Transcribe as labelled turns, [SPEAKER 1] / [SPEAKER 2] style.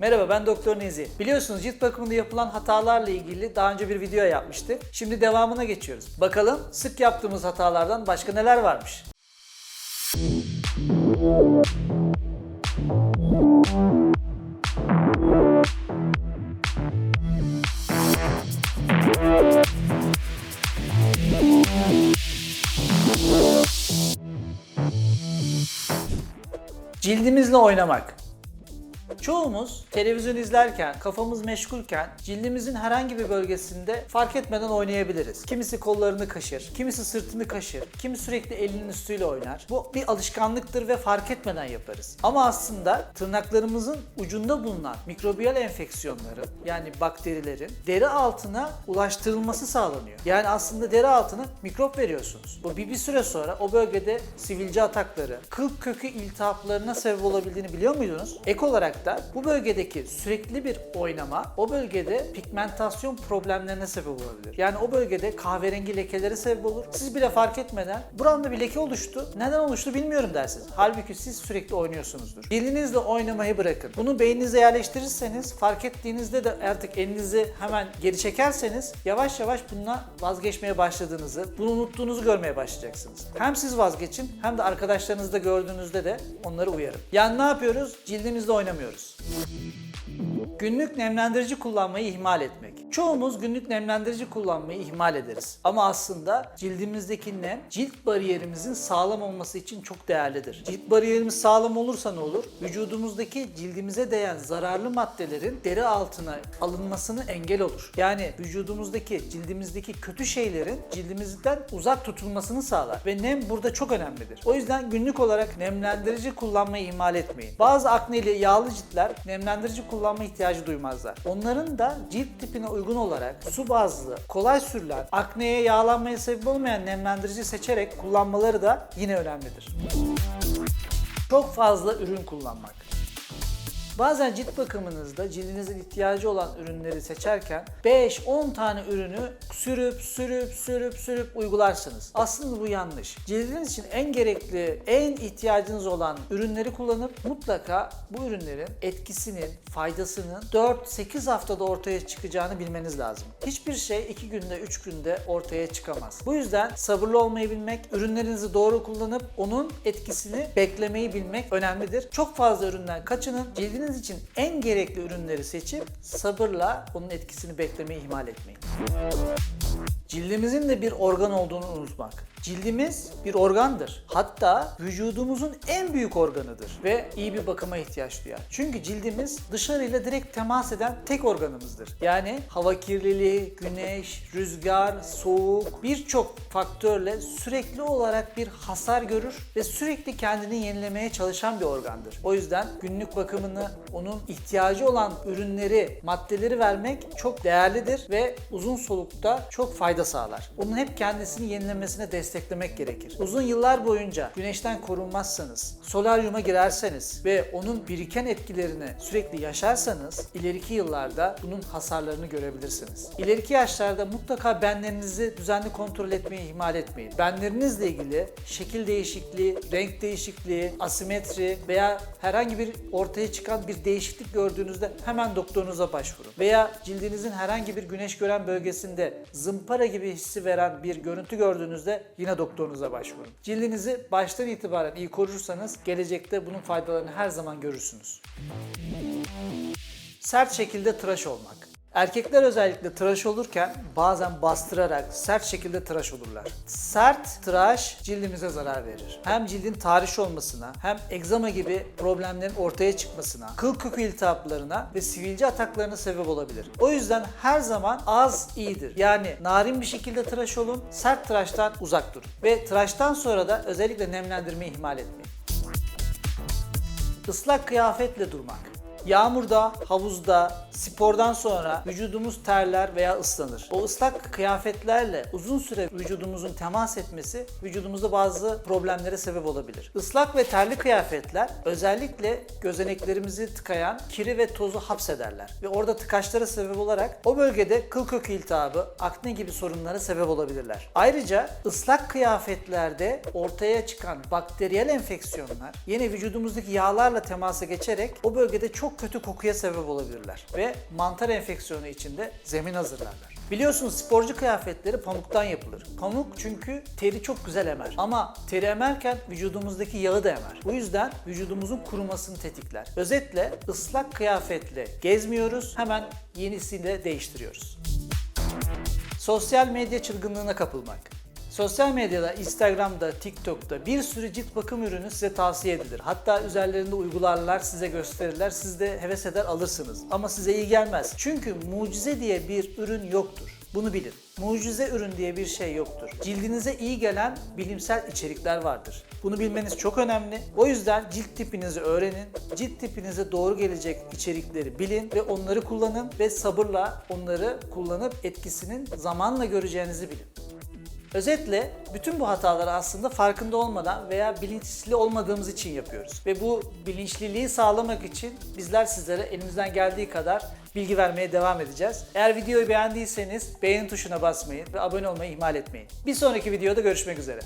[SPEAKER 1] Merhaba ben Doktor Nezi. Biliyorsunuz cilt bakımında yapılan hatalarla ilgili daha önce bir video yapmıştık. Şimdi devamına geçiyoruz. Bakalım sık yaptığımız hatalardan başka neler varmış? Cildimizle oynamak. Çoğumuz televizyon izlerken, kafamız meşgulken cildimizin herhangi bir bölgesinde fark etmeden oynayabiliriz. Kimisi kollarını kaşır, kimisi sırtını kaşır, kimi sürekli elinin üstüyle oynar. Bu bir alışkanlıktır ve fark etmeden yaparız. Ama aslında tırnaklarımızın ucunda bulunan mikrobiyal enfeksiyonların yani bakterilerin deri altına ulaştırılması sağlanıyor. Yani aslında deri altına mikrop veriyorsunuz. Bu bir, bir süre sonra o bölgede sivilce atakları, kıl kökü iltihaplarına sebep olabildiğini biliyor muydunuz? Ek olarak da bu bölgedeki sürekli bir oynama o bölgede pigmentasyon problemlerine sebep olabilir. Yani o bölgede kahverengi lekelere sebep olur. Siz bile fark etmeden buramda bir leke oluştu. Neden oluştu bilmiyorum dersiniz. Halbuki siz sürekli oynuyorsunuzdur. Dilinizle oynamayı bırakın. Bunu beyninize yerleştirirseniz fark ettiğinizde de artık elinizi hemen geri çekerseniz yavaş yavaş bununla vazgeçmeye başladığınızı, bunu unuttuğunuzu görmeye başlayacaksınız. Hem siz vazgeçin hem de arkadaşlarınızda gördüğünüzde de onları uyarın. Yani ne yapıyoruz? Cildimizle oynamıyoruz. Günlük nemlendirici kullanmayı ihmal etmek. Çoğumuz günlük nemlendirici kullanmayı ihmal ederiz. Ama aslında cildimizdeki nem cilt bariyerimizin sağlam olması için çok değerlidir. Cilt bariyerimiz sağlam olursa ne olur? Vücudumuzdaki cildimize değen zararlı maddelerin deri altına alınmasını engel olur. Yani vücudumuzdaki, cildimizdeki kötü şeylerin cildimizden uzak tutulmasını sağlar. Ve nem burada çok önemlidir. O yüzden günlük olarak nemlendirici kullanmayı ihmal etmeyin. Bazı akneli yağlı ciltler nemlendirici kullanma ihtiyacı duymazlar. Onların da cilt tipine uygun olarak su bazlı, kolay sürülen, akneye yağlanmaya sebep olmayan nemlendirici seçerek kullanmaları da yine önemlidir. Çok fazla ürün kullanmak. Bazen cilt bakımınızda cildinizin ihtiyacı olan ürünleri seçerken 5-10 tane ürünü sürüp sürüp sürüp sürüp uygularsınız. Aslında bu yanlış. Cildiniz için en gerekli, en ihtiyacınız olan ürünleri kullanıp mutlaka bu ürünlerin etkisinin, faydasının 4-8 haftada ortaya çıkacağını bilmeniz lazım. Hiçbir şey 2 günde, 3 günde ortaya çıkamaz. Bu yüzden sabırlı olmayı bilmek, ürünlerinizi doğru kullanıp onun etkisini beklemeyi bilmek önemlidir. Çok fazla üründen kaçının. Cildiniz için en gerekli ürünleri seçip sabırla onun etkisini beklemeyi ihmal etmeyin. Cildimizin de bir organ olduğunu unutmak. Cildimiz bir organdır. Hatta vücudumuzun en büyük organıdır ve iyi bir bakıma ihtiyaç duyar. Çünkü cildimiz dışarıyla direkt temas eden tek organımızdır. Yani hava kirliliği, güneş, rüzgar, soğuk birçok faktörle sürekli olarak bir hasar görür ve sürekli kendini yenilemeye çalışan bir organdır. O yüzden günlük bakımını, onun ihtiyacı olan ürünleri, maddeleri vermek çok değerlidir ve uzun solukta çok fayda sağlar. Onun hep kendisini yenilemesine desteklemek gerekir. Uzun yıllar boyunca güneşten korunmazsanız, solaryuma girerseniz ve onun biriken etkilerini sürekli yaşarsanız ileriki yıllarda bunun hasarlarını görebilirsiniz. İleriki yaşlarda mutlaka benlerinizi düzenli kontrol etmeyi ihmal etmeyin. Benlerinizle ilgili şekil değişikliği, renk değişikliği, asimetri veya herhangi bir ortaya çıkan bir değişiklik gördüğünüzde hemen doktorunuza başvurun. Veya cildinizin herhangi bir güneş gören bölgesinde zımpara gibi hissi veren bir görüntü gördüğünüzde yine doktorunuza başvurun. Cildinizi baştan itibaren iyi korursanız gelecekte bunun faydalarını her zaman görürsünüz. Sert şekilde tıraş olmak. Erkekler özellikle tıraş olurken bazen bastırarak sert şekilde tıraş olurlar. Sert tıraş cildimize zarar verir. Hem cildin tahriş olmasına hem egzama gibi problemlerin ortaya çıkmasına, kıl kökü iltihaplarına ve sivilce ataklarına sebep olabilir. O yüzden her zaman az iyidir. Yani narin bir şekilde tıraş olun, sert tıraştan uzak durun. Ve tıraştan sonra da özellikle nemlendirmeyi ihmal etmeyin. Islak kıyafetle durmak. Yağmurda, havuzda, spordan sonra vücudumuz terler veya ıslanır. O ıslak kıyafetlerle uzun süre vücudumuzun temas etmesi vücudumuzda bazı problemlere sebep olabilir. Islak ve terli kıyafetler özellikle gözeneklerimizi tıkayan kiri ve tozu hapsederler ve orada tıkaçlara sebep olarak o bölgede kıl kökü iltihabı, akne gibi sorunlara sebep olabilirler. Ayrıca ıslak kıyafetlerde ortaya çıkan bakteriyel enfeksiyonlar yine vücudumuzdaki yağlarla temasa geçerek o bölgede çok kötü kokuya sebep olabilirler ve mantar enfeksiyonu içinde zemin hazırlarlar. Biliyorsunuz sporcu kıyafetleri pamuktan yapılır. Pamuk çünkü teri çok güzel emer. Ama teri emerken vücudumuzdaki yağı da emer. Bu yüzden vücudumuzun kurumasını tetikler. Özetle ıslak kıyafetle gezmiyoruz, hemen yenisiyle değiştiriyoruz. Sosyal medya çılgınlığına kapılmak. Sosyal medyada, Instagram'da, TikTok'ta bir sürü cilt bakım ürünü size tavsiye edilir. Hatta üzerlerinde uygularlar, size gösterirler. Siz de heves eder alırsınız. Ama size iyi gelmez. Çünkü mucize diye bir ürün yoktur. Bunu bilin. Mucize ürün diye bir şey yoktur. Cildinize iyi gelen bilimsel içerikler vardır. Bunu bilmeniz çok önemli. O yüzden cilt tipinizi öğrenin. Cilt tipinize doğru gelecek içerikleri bilin ve onları kullanın ve sabırla onları kullanıp etkisinin zamanla göreceğinizi bilin. Özetle bütün bu hataları aslında farkında olmadan veya bilinçli olmadığımız için yapıyoruz. Ve bu bilinçliliği sağlamak için bizler sizlere elimizden geldiği kadar bilgi vermeye devam edeceğiz. Eğer videoyu beğendiyseniz beğeni tuşuna basmayı ve abone olmayı ihmal etmeyin. Bir sonraki videoda görüşmek üzere.